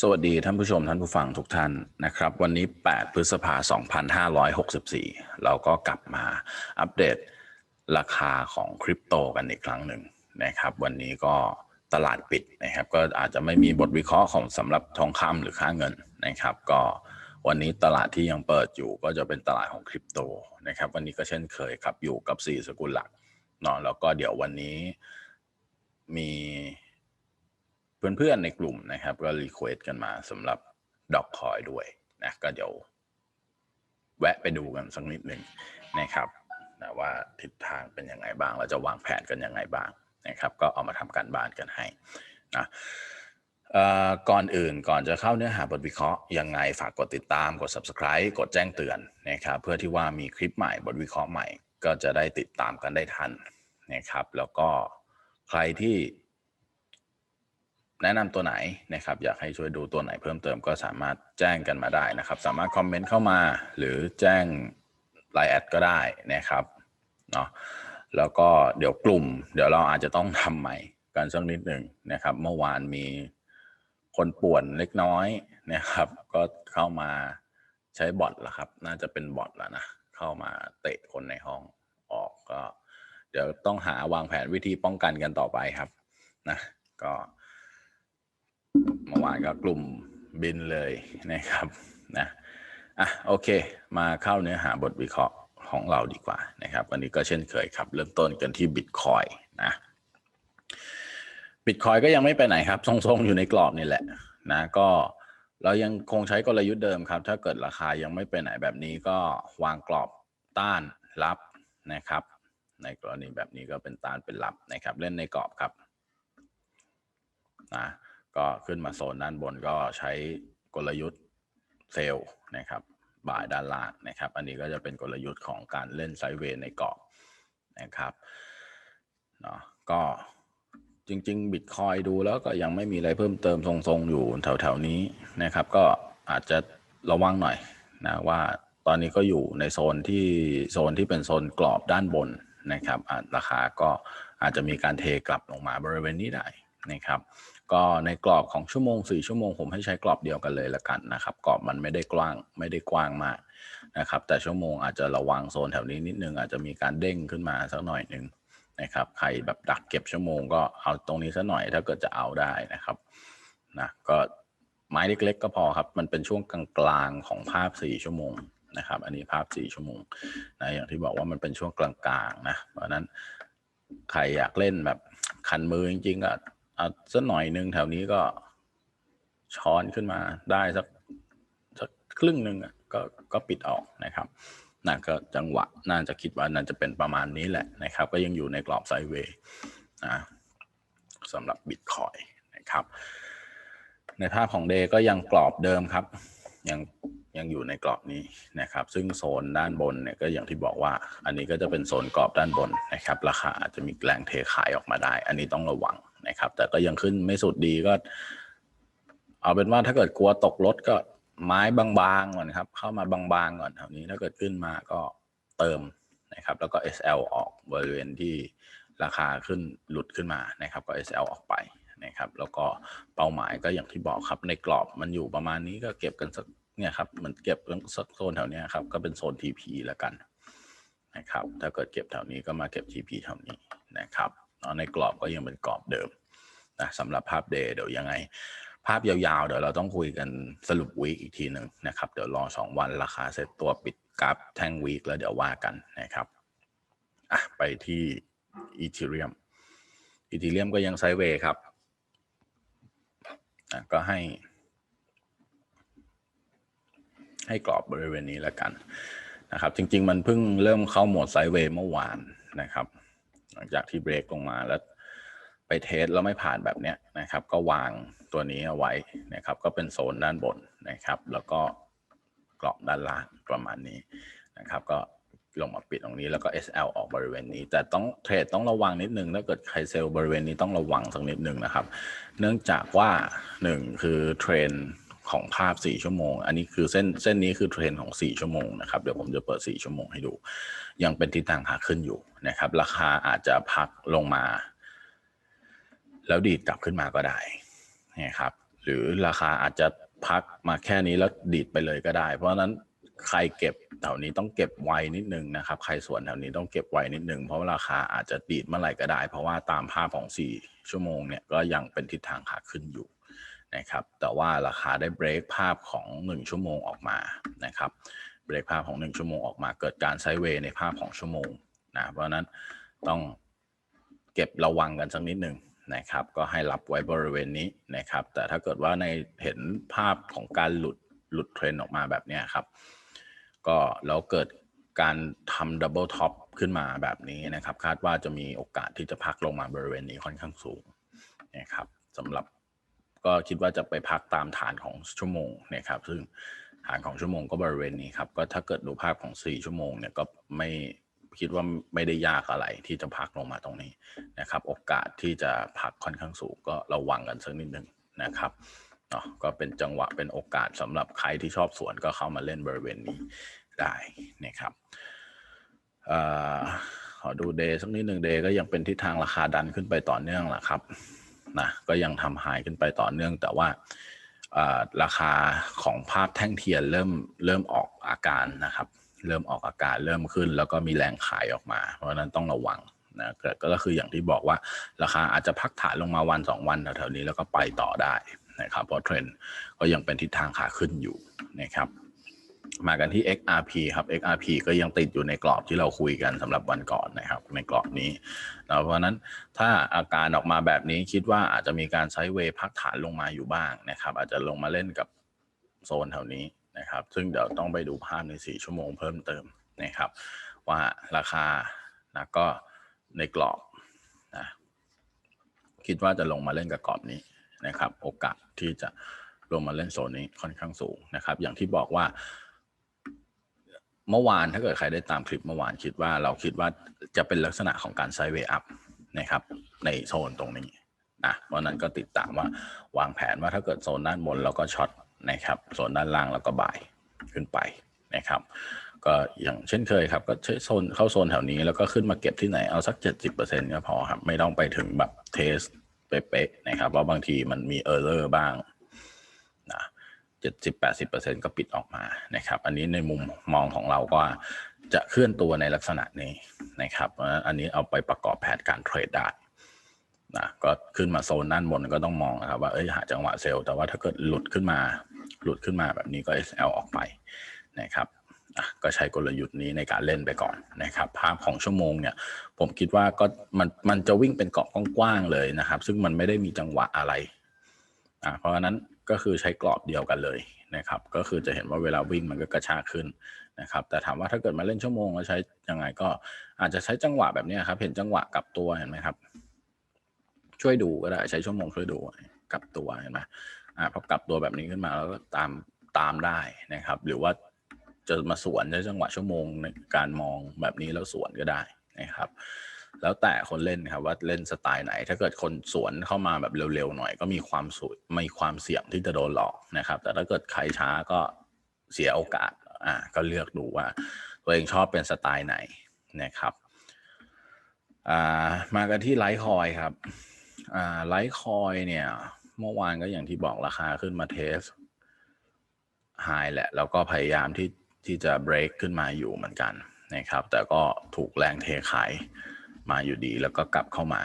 สวัสดีท่านผู้ชมท่านผู้ฟังทุกท่านนะครับ วันนี้ 8 พฤษภา 2564 เราก็กลับมาอัปเดตราคาของคริปโตกันอีกครั้งหนึ่งนะครับ วันนี้ก็ตลาดปิดนะครับ ก็อาจจะไม่มีบทวิเคราะห์ของสำหรับทองคำหรือค่าเงินนะครับ ก็วันนี้ตลาดที่ยังเปิดอยู่ก็จะเป็นตลาดของคริปโตนะครับ วันนี้ก็เช่นเคยครับอยู่กับ 4 สกุลหลักเนาะแล้วก็เดี๋ยววันนี้มี เพื่อนๆในกลุ่มนะครับ ก็รีเควสกันมาสำหรับดอกคอยด้วยนะก็เดี๋ยวแวะไปดูกันสักนิดหนึ่งนะครับนะว่าทิศทางเป็นยังไงบ้าง เราจะวางแผนกันยังไงบ้างนะครับ ก็เอามาทำการบ้านกันให้นะก่อนอื่นก่อนจะเข้าเนื้อหาบทวิเคราะห์ยังไงฝากกดติดตามกด subscribe กดแจ้งเตือนนะครับเพื่อที่ว่ามีคลิปใหม่บทวิเคราะห์ใหม่ ก็จะได้ติดตามกันได้ทันนะครับ แล้วก็ใครที่ แนะนำตัวไหนนะครับอยากให้ช่วยดูตัวไหนเพิ่มเติมก็สามารถแจ้งกันมาได้นะครับ สามารถคอมเมนต์เข้ามาหรือแจ้งไลน์แอดก็ได้นะครับเนาะแล้วก็เดี๋ยวกลุ่ม เดี๋ยวเราอาจจะต้องทำใหม่กันสักนิดหนึ่งนะครับ เมื่อวานมีคนป่วนเล็กน้อยนะครับ ก็เข้ามาใช้บอทแล้วครับ น่าจะเป็นบอทแล้วนะเข้ามาเตะคนในห้องออกก็ เดี๋ยวต้องหาวางแผนวิธีป้องกันกันต่อไปครับนะก็ เมื่อวานก็กลุ่มบินเลยนะครับนะอะโอเค มาเข้าเนื้อหาบทวิเคราะห์ของเราดีกว่านะครับ วันนี้ก็เช่นเคยครับ เริ่มต้นกันที่บิตคอยนะบิตคอยก็ยังไม่ไปไหนครับ ทรงๆอยู่ในกรอบนี่แหละนะก็เรายังคงใช้กลยุทธ์เดิมครับ ถ้าเกิดราคายังไม่ไปไหนแบบนี้ก็วางกรอบต้านรับนะครับ ในกรณีแบบนี้ก็เป็นต้านเป็นรับนะครับ เล่นในกรอบครับนะ ก็ขึ้นมาโซนด้านบนก็ใช้กลยุทธ์เซลล์นะครับบ่ายด้านล่างนะครับ อันนี้ก็จะเป็นกลยุทธ์ของการเล่นไซด์เวย์ในกรอบนะครับเนาะก็จริงๆบิตคอยดูแล้วก็ยังไม่มีอะไรเพิ่มเติมทรงๆ อยู่แถวๆนี้นะครับ ก็อาจจะระวังหน่อยนะว่าตอนนี้ก็อยู่ในโซนที่โซนที่เป็นโซนกรอบด้านบนนะครับราคาก็อาจจะมีการเทกลับลงมาบริเวณนี้ได้นะครับ ก็ในกรอบของชั่วโมง4ชั่วโมงผมให้ใช้กรอบเดียวกันเลยละกันนะครับ กรอบมันไม่ได้กว้างไม่ได้กว้างมากนะครับ แต่ชั่วโมงอาจจะระวังโซนแถวนี้นิดนึงอาจจะมีการเด้งขึ้นมาสักหน่อยหนึ่งนะครับ ใครแบบดักเก็บชั่วโมงก็เอาตรงนี้สักหน่อยถ้าเกิดจะเอาได้นะครับนะก็ไม้เล็กๆก็พอครับ มันเป็นช่วงกลางๆของภาพ 4 ชั่วโมงนะครับ อันนี้ภาพ 4 ชั่วโมงนะอย่างที่บอกว่ามันเป็นช่วงกลางๆนะเพราะนั้นใครอยากเล่นแบบคันมือจริงๆก็ อาสักหน่อยหนึ่งแถวนี้ก็ช้อนขึ้นมาได้สักสักครึ่งหนึ่งก็ก็ปิดออกนะครับนะก็จังหวะน่าจะคิดว่าน่าจะเป็นประมาณนี้แหละนะครับ ก็ยังอยู่ในกรอบไซด์เวย์นะสำหรับบิตคอยนะครับ ในภาพของเดย์ก็ยังกรอบเดิมครับ ยังยังอยู่ในกรอบนี้นะครับ ซึ่งโซนด้านบนเนี่ยก็อย่างที่บอกว่า อันนี้ก็จะเป็นโซนกรอบด้านบนนะครับ ราคาอาจจะมีแรงเทขายออกมาได้ อันนี้ต้องระวัง นะครับ แต่ก็ยังขึ้นไม่สุดดีก็ เอาเป็นว่าถ้าเกิดกลัวตกรถก็ไม้บางๆก่อนครับ เข้ามาบางๆก่อนแถวนี้ถ้าเกิดขึ้นมาก็เติมนะครับ แล้วก็ SL ออกบริเวณที่ราคาขึ้นหลุดขึ้นมานะครับ ก็ SL ออกไปนะครับ แล้วก็เป้าหมายก็อย่างที่บอกครับในกรอบมันอยู่ประมาณนี้ก็เก็บกันสักเนี่ยครับมันเก็บสักโซนแถวนี้ครับก็เป็นโซน TP แล้วกันนะครับ ถ้าเกิดเก็บแถวนี้ก็มาเก็บ TP แถวนี้นะครับ ในกรอบก็ยังเป็นกรอบเดิมนะสำหรับภาพเดย์เดี๋ยวยังไง ภาพยาวๆ เดี๋ยวเราต้องคุยกันสรุปวีคอีกทีหนึ่งนะครับ เดี๋ยวรอสองวันราคาเซ็ตตัวปิดกราฟแท่งวีคแล้วเดี๋ยวว่ากันนะครับอะไปที่อีเทเรียมอีเทเรียมก็ยังไซด์เวย์ครับอะก็ให้ ให้กรอบบริเวณนี้แล้วกันนะครับ จริง ๆ มันเพิ่งเริ่มเข้าโหมดไซด์เวย์เมื่อวานนะครับ หลังจากที่เบรกลงมาแล้วไปเทสแล้วไม่ผ่านแบบเนี้ยนะครับ ก็วางตัวนี้เอาไว้นะครับ ก็เป็นโซนด้านบนนะครับ แล้วก็กรอบด้านล่างประมาณนี้นะครับ ก็ลงมาปิดตรงนี้แล้วก็ SL ออกบริเวณนี้ แต่ต้องเทรดต้องระวังนิดนึงถ้าเกิดใครเซลล์บริเวณนี้ต้องระวังสักนิดนึงนะครับ เนื่องจากว่าหนึ่งคือเทรน ของภาพ 4 ชั่วโมง อันนี้คือเส้นเส้นนี้คือเทรนของ 4 ชั่วโมงนะครับ เดี๋ยวผมจะเปิด 4 ชั่วโมงให้ดู ยังเป็นทิศทางขาขึ้นอยู่นะครับ ราคาอาจจะพักลงมา แล้วดีดกลับขึ้นมาก็ได้นะครับ หรือราคาอาจจะพักมาแค่นี้แล้วดีดไปเลยก็ได้ เพราะฉะนั้นใครเก็บแถวนี้ต้องเก็บไวนิดนึงนะครับ ใครส่วนแถวนี้ต้องเก็บไวนิดนึง เพราะราคาอาจจะดีดเมื่อไหร่ก็ได้ เพราะว่าตามภาพของ 4 ชั่วโมงเนี่ยก็ยังเป็นทิศทางขาขึ้นอยู่ นะครับ แต่ว่าราคาได้เบรกภาพของ 1 ชั่วโมงออกมานะครับ เบรกภาพของ 1 ชั่วโมงออกมา เกิดการไซด์เวย์ในภาพของชั่วโมงนะ เพราะนั้นต้องเก็บระวังกันสักนิดหนึ่งนะครับ ก็ให้รับไว้บริเวณนี้นะครับ แต่ถ้าเกิดว่าในเห็นภาพของการหลุดหลุดเทรนออกมาแบบนี้ครับ ก็แล้วเกิดการทำดับเบิลท็อปขึ้นมาแบบนี้นะครับ คาดว่าจะมีโอกาสที่จะพักลงมาบริเวณนี้ค่อนข้างสูงนะครับสำหรับ ก็คิดว่าจะไปพักตามฐานของชั่วโมงนะครับ ซึ่งฐานของชั่วโมงก็บริเวณนี้ครับ ก็ถ้าเกิดดูภาพของ 4 ชั่วโมงเนี่ยก็ไม่คิดว่าไม่ได้ยากอะไรที่จะพักลงมาตรงนี้นะครับ โอกาสที่จะพักค่อนข้างสูงก็ระวังกันสักนิดหนึ่งนะครับเนาะก็เป็นจังหวะเป็นโอกาสสำหรับใครที่ชอบสวนก็เข้ามาเล่นบริเวณนี้ได้นะครับเอ่อขอดูเดย์สักนิดหนึ่งเดย์ก็ยังเป็นทิศทางราคาดันขึ้นไปต่อเนื่องแหละครับ นะก็ยังทำหายขึ้นไปต่อเนื่อง แต่ว่าราคาของภาพแท่งเทียนเริ่มเริ่มออกอาการนะครับ เริ่มออกอาการเริ่มขึ้น แล้วก็มีแรงขายออกมา เพราะนั้นต้องระวังนะก็ก็คืออย่างที่บอกว่าราคาอาจจะพักฐานลงมาวันสองวันแถวๆนี้แล้วก็ไปต่อได้นะครับเพราะเทรนด์ก็ยังเป็นทิศทางขาขึ้นอยู่นะครับ มากันที่ XRP ครับ XRP ก็ยังติดอยู่ในกรอบที่เราคุยกันสำหรับวันก่อนนะครับ ในกรอบนี้นะเพราะนั้นถ้าอาการออกมาแบบนี้คิดว่าอาจจะมีการไซด์เวพักฐานลงมาอยู่บ้างนะครับ อาจจะลงมาเล่นกับโซนแถวนี้นะครับ ซึ่งเดี๋ยวต้องไปดูภาพใน 4 ชั่วโมงเพิ่มเติมนะครับ ว่าราคานะก็ในกรอบนะคิดว่าจะลงมาเล่นกับกรอบนี้นะครับ โอกาสที่จะลงมาเล่นโซนนี้ค่อนข้างสูงนะครับ อย่างที่บอกว่า เมื่อวานถ้าเกิดใครได้ตามคลิปเมื่อวานคิดว่าเราคิดว่าจะเป็นลักษณะของการไซด์เวย์อัพนะครับ ในโซนตรงนี้นะเพราะนั้นก็ติดตามว่าวางแผนว่าถ้าเกิดโซนด้านบนเราก็ช็อตนะครับโซนด้านล่างเราก็บ่ายขึ้นไปนะครับ ก็อย่างเช่นเคยครับ ก็ใช้โซนเข้าโซนแถวนี้แล้วก็ขึ้นมาเก็บที่ไหนเอาสัก 70%ก็พอครับ ไม่ต้องไปถึงแบบเทสเป๊ะๆนะครับเพราะบางทีมันมีเออร์เลอร์บ้าง จ็ดสิบแปดสิบเปอร์เซ็นก็ปิดออกมานะครับ อันนี้ในมุมมองของเราก็จะเคลื่อนตัวในลักษณะนี้นะครับ อันนี้เอาไปประกอบแผนการเทรดได้นะก็ขึ้นมาโซนด้านบนก็ต้องมองนะครับว่าเอ้ยหาจังหวะเซลล์แต่ว่าถ้าเกิดหลุดขึ้นมา หลุดขึ้นมาแบบนี้ก็ SL ออกไปนะครับก็ใช้กลยุทธ์นี้ในการเล่นไปก่อนนะครับ ภาพของชั่วโมงเนี่ย ผมคิดว่าก็มันมันจะวิ่งเป็นเกาะกว้างๆเลยนะครับ ซึ่งมันไม่ได้มีจังหวะอะไรอ่าเพราะฉะนั้น ก็คือใช้กรอบเดียวกันเลยนะครับ ก็คือจะเห็นว่าเวลาวิ่งมันก็กระชากขึ้นนะครับ แต่ถามว่าถ้าเกิดมาเล่นชั่วโมงแล้วใช้ยังไงก็อาจจะใช้จังหวะแบบนี้ครับ เห็นจังหวะกลับตัวเห็นไหมครับ ช่วยดูก็ได้ใช้ชั่วโมงช่วยดูกลับตัวเห็นไหมอ่าพอกลับตัวแบบนี้ขึ้นมาแล้วก็ตามตามได้นะครับ หรือว่าจะมาสวนใช้จังหวะชั่วโมงในการมองแบบนี้แล้วสวนก็ได้นะครับ แล้วแต่คนเล่นครับว่าเล่นสไตล์ไหน ถ้าเกิดคนสวนเข้ามาแบบเร็วๆหน่อย ก็มีความสุมีความเสี่ยงที่จะโดนหลอกนะครับ แต่ถ้าเกิดใครช้าก็เสียโอกาสอ่าก็เลือกดูว่าตัวเองชอบเป็นสไตล์ไหนนะครับอ่ามากันที่ไลท์คอยครับอ่าไลท์คอยเนี่ยเมื่อวานก็อย่างที่บอกราคาขึ้นมาเทสไฮแหละ แล้วก็พยายามที่ที่จะ break ขึ้นมาอยู่เหมือนกันนะครับ แต่ก็ถูกแรงเทขาย มาอยู่ดี แล้วก็กลับเข้ามา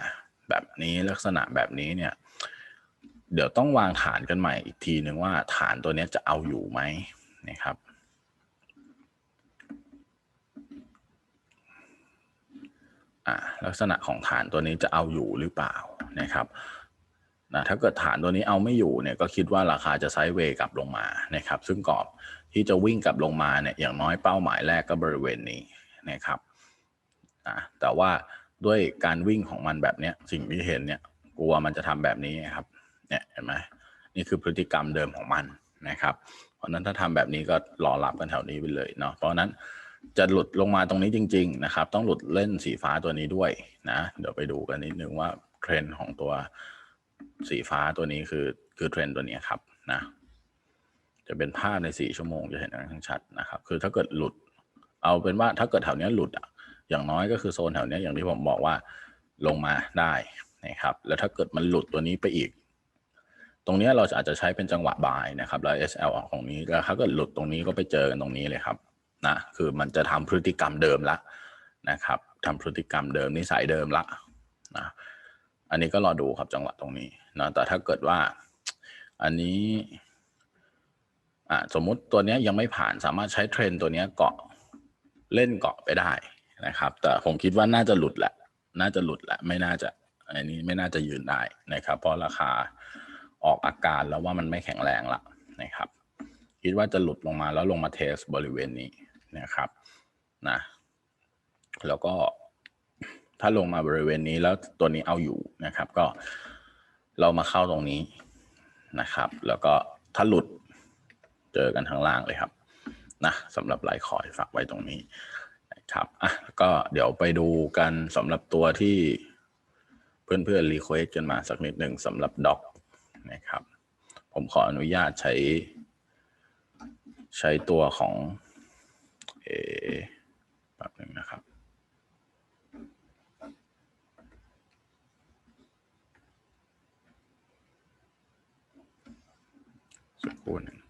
แบบนี้ลักษณะแบบนี้เนี่ย เดี๋ยวต้องวางฐานกันใหม่อีกทีหนึ่งว่าฐานตัวนี้จะเอาอยู่ไหมนะครับอ่าลักษณะของฐานตัวนี้จะเอาอยู่หรือเปล่านะครับนะถ้าเกิดฐานตัวนี้เอาไม่อยู่เนี่ยก็คิดว่าราคาจะไซด์เวย์กลับลงมานะครับ ซึ่งกรอบที่จะวิ่งกลับลงมาเนี่ยอย่างน้อยเป้าหมายแรกก็บริเวณนี้นะครับอ่าแต่ว่า ด้วยการวิ่งของมันแบบเนี้ย สิ่งที่เห็นเนี่ยกลัวมันจะทำแบบนี้ครับ เนี่ยเห็นไหมนี่คือพฤติกรรมเดิมของมันนะครับ เพราะนั้นถ้าทำแบบนี้ก็รอรับกันแถวนี้ไปเลยเนาะเพราะนั้นจะหลุดลงมาตรงนี้จริง ๆ นะครับ ต้องหลุดเล่นสีฟ้าตัวนี้ด้วยนะ เดี๋ยวไปดูกันนิดนึงว่าเทรนด์ของตัวสีฟ้าตัวนี้คือคือเทรนด์ตัวนี้ครับนะจะเป็นภาพในสี่ชั่วโมงจะเห็นกันทั้งชัดนะครับ คือถ้าเกิดหลุด เอาเป็นว่าถ้าเกิดแถวนี้หลุดอะ อย่างน้อยก็คือโซนแถวนี้อย่างที่ผมบอกว่าลงมาได้นะครับ แล้วถ้าเกิดมันหลุดตัวนี้ไปอีก ตรงนี้เราอาจจะใช้เป็นจังหวะบายนะครับแล้ว SL ออกตรงนี้แล้วถ้าเกิดหลุดตรงนี้ก็ไปเจอกันตรงนี้เลยครับนะคือมันจะทำพฤติกรรมเดิมละนะครับทำพฤติกรรมเดิมนิสัยเดิมละนะอันนี้ก็รอดูครับจังหวะตรงนี้นะแต่ถ้าเกิดว่าอันนี้อ่าสมมุติตัวนี้ยังไม่ผ่านสามารถใช้เทรนตัวนี้เกาะเล่นเกาะไปได้ นะครับ แต่ผมคิดว่าน่าจะหลุดแหละ น่าจะหลุดแหละ ไม่น่าจะอันนี้ไม่น่าจะยืนได้นะครับ เพราะราคาออกอาการแล้วว่ามันไม่แข็งแรงละนะครับ คิดว่าจะหลุดลงมาแล้วลงมาเทสบริเวณนี้นะครับนะแล้วก็ถ้าลงมาบริเวณนี้แล้วตัวนี้เอาอยู่นะครับ ก็เรามาเข้าตรงนี้นะครับ แล้วก็ถ้าหลุดเจอกันทางล่างเลยครับนะสำหรับไลค์คอยฝากไว้ตรงนี้ ครับอะก็เดี๋ยวไปดูกันสำหรับตัวที่เพื่อนๆรีเควสกันมาสักนิดหนึ่งสำหรับด็อกนะครับ ผมขออนุญาตใช้ ใช้ตัวของเอแป๊บหนึ่งนะครับสักครู่หนึ่ง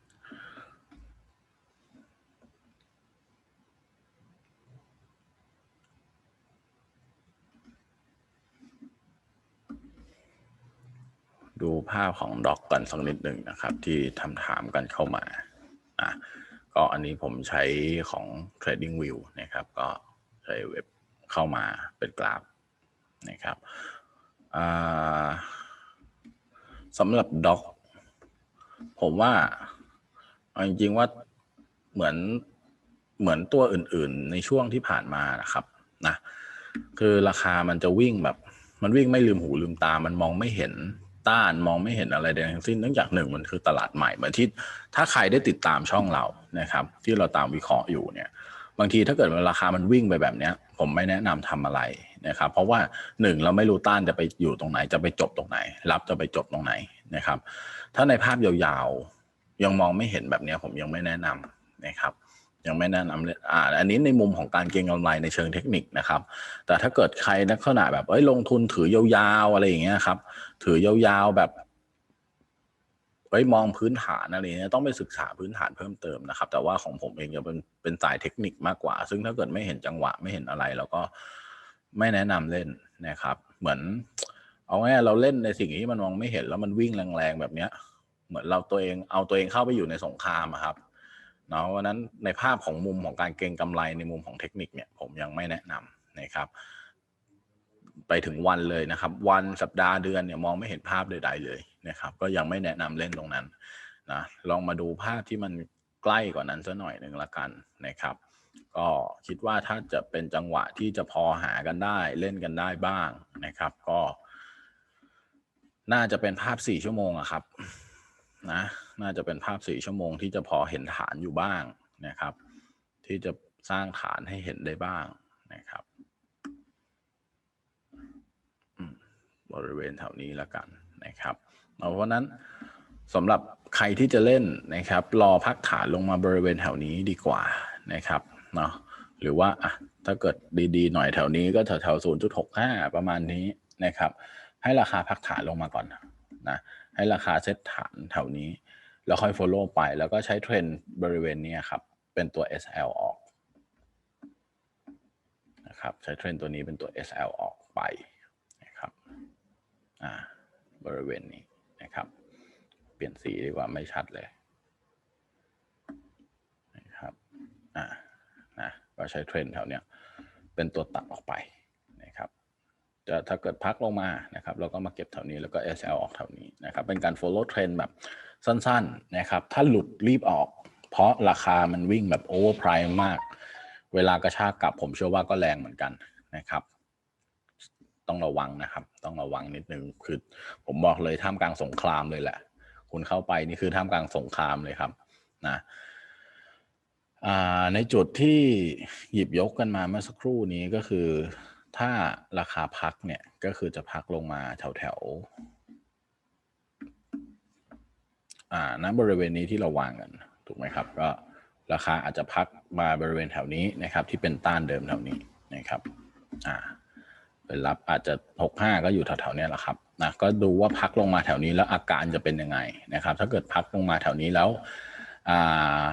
ดูภาพของด็อกกันสักนิดหนึ่งนะครับ ที่ทำถามกันเข้ามาอะก็อันนี้ผมใช้ของ Trading View นะครับ ก็ใช้เว็บเข้ามาเป็นกราฟนะครับสำหรับด็อกผมว่าเอาจริงๆว่าเหมือนเหมือนตัวอื่นๆ ในช่วงที่ผ่านมานะครับนะคือราคามันจะวิ่งแบบ มันวิ่งไม่ลืมหูลืมตา มันมองไม่เห็น ต้านมองไม่เห็นอะไรใดทั้งสิ้นเนื่องจากหนึ่งมันคือตลาดใหม่เหมือนที่ถ้าใครได้ติดตามช่องเรานะครับ ที่เราตามวิเคราะห์อยู่เนี่ย บางทีถ้าเกิดราคามันวิ่งไปแบบเนี้ย ผมไม่แนะนำทำอะไรนะครับ เพราะว่าหนึ่งเราไม่รู้ต้านจะไปอยู่ตรงไหนจะไปจบตรงไหน รับจะไปจบตรงไหนนะครับ ถ้าในภาพยาวๆยังมองไม่เห็นแบบนี้ผมยังไม่แนะนำนะครับ ยังไม่แนะนำเลยอ่าอันนี้ในมุมของการเก็งกำไรในเชิงเทคนิคนะครับ แต่ถ้าเกิดใครลักษณะแบบเอ้ยลงทุนถือยาวๆอะไรอย่างเงี้ยครับ ถือยาวๆแบบเอ้ยมองพื้นฐานอะไรเงี้ยต้องไปศึกษาพื้นฐานเพิ่มเติมนะครับ แต่ว่าของผมเองจะเป็นเป็นสายเทคนิคมากกว่า ซึ่งถ้าเกิดไม่เห็นจังหวะไม่เห็นอะไรเราก็ไม่แนะนำเล่นนะครับ เหมือน เอาง่ายเราเล่นในสิ่งที่มันมองไม่เห็นแล้วมันวิ่งแรงๆแบบเนี้ย เหมือนเราตัวเองเอาตัวเองเข้าไปอยู่ในสงครามอะครับ เนาะวันนั้นในภาพของมุมของการเก็งกำไรในมุมของเทคนิคเนี่ยผมยังไม่แนะนำนะครับ ไปถึงวันเลยนะครับ วันสัปดาห์เดือนเนี่ยมองไม่เห็นภาพใดๆเลยนะครับ ก็ยังไม่แนะนำเล่นตรงนั้นนะลองมาดูภาพที่มันใกล้กว่านั้นสักหน่อยหนึ่งละกันนะครับ ก็คิดว่าถ้าจะเป็นจังหวะที่จะพอหากันได้เล่นกันได้บ้างนะครับ ก็ น่าจะเป็นภาพสี่ชั่วโมงอะครับ นะน่าจะเป็นภาพสี่ชั่วโมงที่จะพอเห็นฐานอยู่บ้างนะครับ ที่จะสร้างฐานให้เห็นได้บ้างนะครับบริเวณแถวนี้แล้วกันนะครับเพราะนั้นสำหรับใครที่จะเล่นนะครับ รอพักฐานลงมาบริเวณแถวนี้ดีกว่านะครับเนาะหรือว่าถ้าเกิดดีๆ หน่อยแถวนี้ก็แถวๆศูนย์จุดหกห้าประมาณนี้นะครับ ให้ราคาพักฐานลงมาก่อนนะ ให้ราคาเซตฐานแถวนี้ แล้วค่อย follow ไป แล้วก็ใช้เทรนด์บริเวณนี้ครับ เป็นตัว SL ออกนะครับใช้เทรนด์ตัวนี้เป็นตัว SL ออกไปนะครับอ่าบริเวณนี้นะครับ เปลี่ยนสีดีกว่าไม่ชัดเลยนะครับอ่านะก็ใช้เทรนด์แถวเนี้ยเป็นตัวตัดออกไป จะถ้าเกิดพักลงมานะครับเราก็มาเก็บแถวนี้แล้วก็ SL ออกแถวนี้นะครับเป็นการ follow trend แบบสั้นๆนะครับถ้าหลุดรีบออก เพราะราคามันวิ่งแบบ overprice มาก เวลากระชากกลับผมเชื่อว่าก็แรงเหมือนกันนะครับต้องระวังนะครับ ต้องระวังนิดนึงคือผมบอกเลยท่ามกลางสงครามเลยแหละ คุณเข้าไปนี่คือท่ามกลางสงครามเลยครับนะในจุดที่หยิบยกกันมาเมื่อสักครู่นี้ก็คือ ถ้าราคาพักเนี่ยก็คือจะพักลงมาแถวแถวอ่าณบริเวณนี้ที่เราวางกันถูกไหมครับ ก็ราคาอาจจะพักมาบริเวณแถวนี้นะครับ ที่เป็นต้านเดิมแถวนี้นะครับอ่าเป็นรับอาจจะหกห้าก็อยู่แถวๆนี้แหละครับนะก็ดูว่าพักลงมาแถวนี้แล้วอาการจะเป็นยังไงนะครับ ถ้าเกิดพักลงมาแถวนี้แล้วอ่า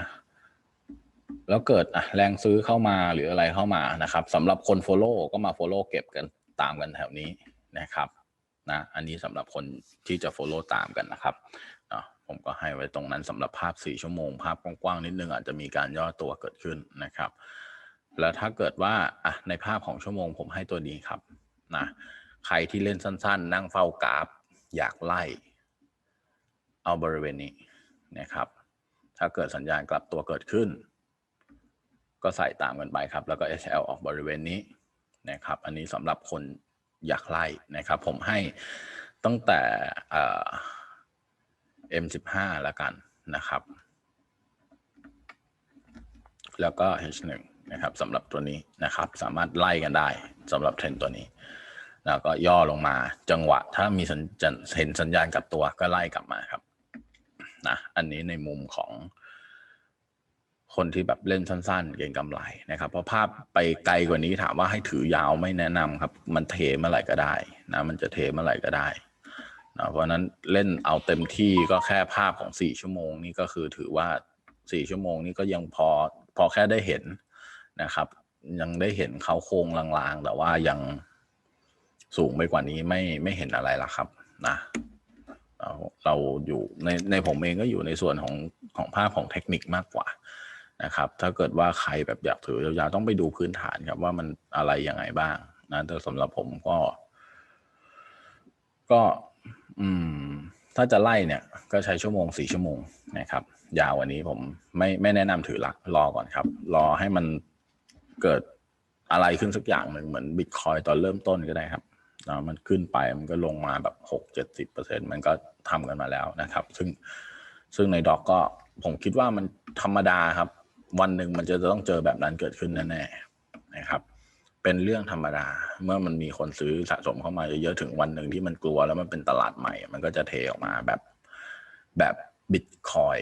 แล้วเกิดอะแรงซื้อเข้ามาหรืออะไรเข้ามานะครับสำหรับคน Follow ก็มา Follow เก็บกันตามกันแถวนี้นะครับนะอันนี้สำหรับคนที่จะ Follow ตามกันนะครับเนาะผมก็ให้ไว้ตรงนั้นสำหรับภาพ 4 ชั่วโมง ภาพกว้างๆนิดนึงอาจจะมีการย่อตัวเกิดขึ้นนะครับ แล้วถ้าเกิดว่าอะในภาพของชั่วโมงผมให้ตัวนี้ครับนะใครที่เล่นสั้น ๆ นั่งเฝ้ากราฟ อยากไล่ เอาบริเวณนี้นะครับ ถ้าเกิดสัญญาณกลับตัวเกิดขึ้น ก็ใส่ตามกันไปครับ แล้วก็ SL ออกบริเวณนี้นะครับ อันนี้สำหรับคนอยากไล่นะครับ ผมให้ตั้งแต่เอ่อ M15 แล้วกันนะครับ แล้วก็ H1 นะครับสำหรับตัวนี้นะครับ สามารถไล่กันได้สำหรับเทรนตัวนี้ แล้วก็ย่อลงมาจังหวะ ถ้ามีสัญญาณเห็นสัญญาณกลับตัวก็ไล่กลับมาครับนะอันนี้ในมุมของ คนที่แบบเล่นสั้นๆ เก่งกำไรนะครับ เพราะภาพไปไกลกว่านี้ถามว่าให้ถือยาวไม่แนะนำครับ มันเทเมื่อไหร่ก็ได้นะมันจะเทเมื่อไหร่ก็ได้นะเพราะนั้นเล่นเอาเต็มที่ก็แค่ภาพของสี่ชั่วโมงนี่ก็คือถือว่าสี่ชั่วโมงนี่ก็ยังพอพอแค่ได้เห็นนะครับ ยังได้เห็นเขาโครงลางๆ แต่ว่ายังสูงไปกว่านี้ไม่ไม่เห็นอะไรละครับนะเราอยู่ในในผมเองก็อยู่ในส่วนของของภาพของเทคนิคมากกว่า นะครับ ถ้าเกิดว่าใครแบบอยากถือยาวๆต้องไปดูพื้นฐานครับว่ามันอะไรยังไงบ้างนะแต่สำหรับผมก็ ก็ อืม ถ้าจะไล่เนี่ย ก็ใช้ชั่วโมงสี่ชั่วโมงนะครับ ยาวกวันนี้ผมไม่ไม่แนะนำถือหละรอก่อนครับ รอให้มันเกิดอะไรขึ้นสักอย่างหนึ่งเหมือนบิตคอยตอนเริ่มต้นก็ได้ครับนะมันขึ้นไปมันก็ลงมาแบบหกเจ็ดสิบเปอร์เซ็นมันก็ทำกันมาแล้วนะครับ ซึ่งซึ่งในดอกก็ผมคิดว่ามันธรรมดาครับ วันหนึ่งมันจะต้องเจอแบบนั้นเกิดขึ้นแน่ๆนะครับ เป็นเรื่องธรรมดา เมื่อมันมีคนซื้อสะสมเข้ามาเยอะๆถึงวันหนึ่งที่มันกลัวแล้วมันเป็นตลาดใหม่ มันก็จะเทออกมาแบบแบบบิตคอย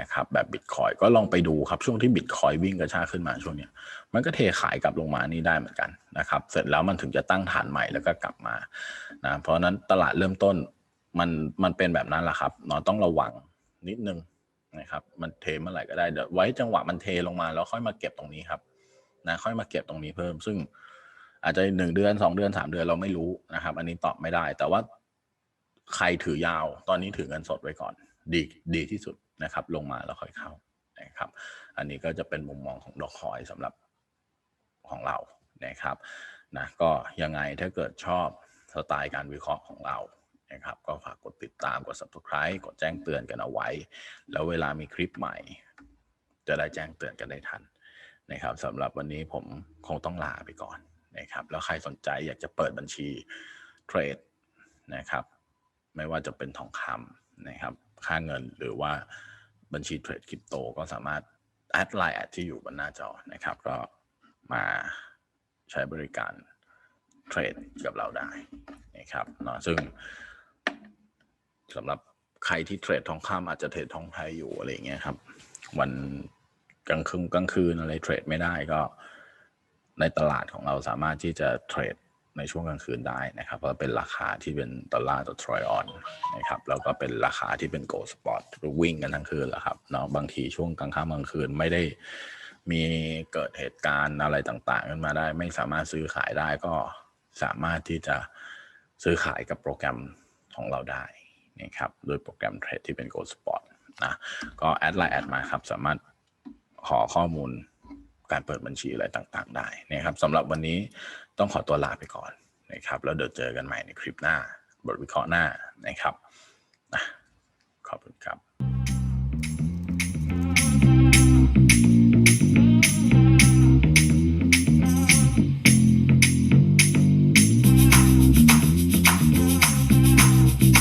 นะครับแบบบิตคอยก็ลองไปดูครับช่วงที่บิตคอยวิ่งกระชากขึ้นมาช่วงเนี้ยมันก็เทขายกลับลงมานี่ได้เหมือนกันนะครับ เสร็จแล้วมันถึงจะตั้งฐานใหม่แล้วก็กลับมานะเพราะฉะนั้นตลาดเริ่มต้นมันมันเป็นแบบนั้นแหละครับเนาะต้องระวังนิดนึง นะครับ มันเทเมื่อไหร่ก็ได้เดี๋ยวไว้จังหวะมันเทลงมาแล้วค่อยมาเก็บตรงนี้ครับนะค่อยมาเก็บตรงนี้เพิ่ม ซึ่งอาจจะหนึ่งเดือนสองเดือนสามเดือนเราไม่รู้นะครับ อันนี้ตอบไม่ได้ แต่ว่าใครถือยาวตอนนี้ถือเงินสดไว้ก่อน ดีดีที่สุดนะครับ ลงมาแล้วค่อยเข้านะครับ อันนี้ก็จะเป็นมุมมองของดอกคอยสำหรับของเรานะครับนะก็ยังไงถ้าเกิดชอบสไตล์การวิเคราะห์ของเรา นะครับ ก็ฝากกดติดตามกด subscribe กดแจ้งเตือนกันเอาไว้ แล้วเวลามีคลิปใหม่ จะได้แจ้งเตือนกันได้ทันนะครับสำหรับวันนี้ผมคงต้องลาไปก่อนนะครับ แล้วใครสนใจอยากจะเปิดบัญชีเทรดนะครับ ไม่ว่าจะเป็นทองคำนะครับ ค่าเงินหรือว่าบัญชีเทรดคริปโตก็สามารถแอดไลน์แอดที่อยู่บนหน้าจอนะครับ ก็มาใช้บริการเทรดกับเราได้นะครับเนาะซึ่ง สำหรับใครที่เทรดทองคำอาจจะเทรดทองไทยอยู่อะไรอย่างเงี้ยครับ วันกลางคืนกลางคืนอะไรเทรดไม่ได้ก็ ในตลาดของเราสามารถที่จะเทรดในช่วงกลางคืนได้นะครับเพราะเป็นราคาที่เป็นดอลลาร์ต่อทรอยออนนะครับแล้วก็เป็นราคาที่เป็นโกลสปอร์ตวิ่งกันทั้งคืนแหละครับเนาะบางทีช่วงกลางค่ำกลางคืนไม่ได้มีเกิดเหตุการณ์อะไรต่างๆขึ้นมาได้ ไม่สามารถซื้อขายได้ก็สามารถที่จะซื้อขายกับโปรแกรมของเราได้ นะครับโดยโปรแกรมเทรดที่เป็น Gold Spot นะก็แอดไลน์แอดมาครับ สามารถขอข้อมูลการเปิดบัญชีอะไรต่างๆ ได้นะครับสำหรับวันนี้ต้องขอตัวลาไปก่อนนะครับ แล้วเดี๋ยวเจอกันใหม่ในคลิปหน้า บทวิเคราะห์หน้านะครับขอบคุณครับ